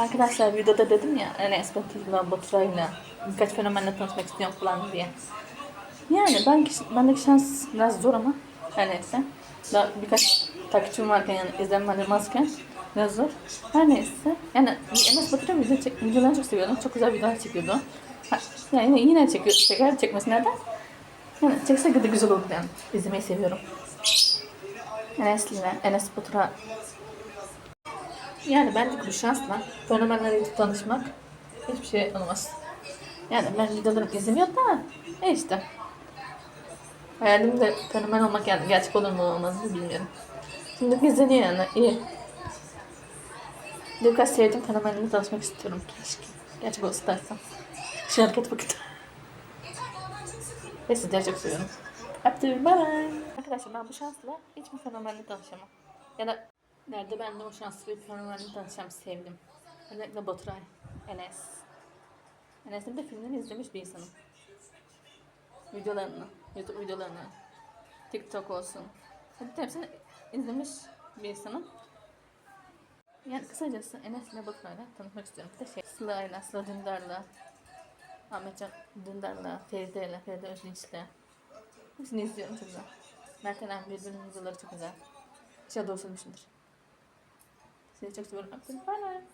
Arkadaşlar videoda dedim ya Enes Batur'la Baturay'la birkaç fenomenle tanışmak istiyorum falan diye. Yani ben bendeki şans biraz zor ama her neyse. Daha birkaç takipçim varken yani izlenmezken biraz zor. Her neyse. Yani Enes Batur'un video çek, videolarını çok seviyordum. Çok güzel videolar çekiyordu. Ha, Yani yine çekiyor, çeker çekmesi neden? Yani çekse de güzel oldu yani. İzlemeyi seviyorum. Enes'le, Enes Batur'a yani bence bu şansla fenomenlerle tanışmak hiçbir şey olmaz. Yani ben videolarımı izlemiyorum da e işte. Hayalimde fenomen olmak yani gerçek olur mu olmaz mı bilmiyorum. Şimdi izleniyor yani iyi. Birkaç sevdiğim fenomenle tanışmak istiyorum keşke. Gerçek olsa dersem. Şu hareket bakın. Ve sizleri çok seviyorum. Öptüm. Bye bye. Arkadaşlar ben bu şansla hiçbir fenomenle tanışamam. Ya da nerede ben de o şanslı bir fenomenle tanışacağım sevdim. Özellikle Baturay, Enes. Enes'in de filmlerini izlemiş bir insanım. Videolarını, YouTube videolarını, TikTok olsun. Hadi hepsini izlemiş bir insanım. Yani kısacası Enes ile Baturay'la tanışmak istiyorum. Bir de şey, Sıla'yla, Sıla Dündar'la, Ahmetcan Dündar'la, Feride'yle, Feride Özlinç'le. Hepsini izliyorum çok güzel. Mert Eren birbirinin videoları çok güzel. Doğru söylemişimdir. Sizi çok. Öptüm. Bye bye.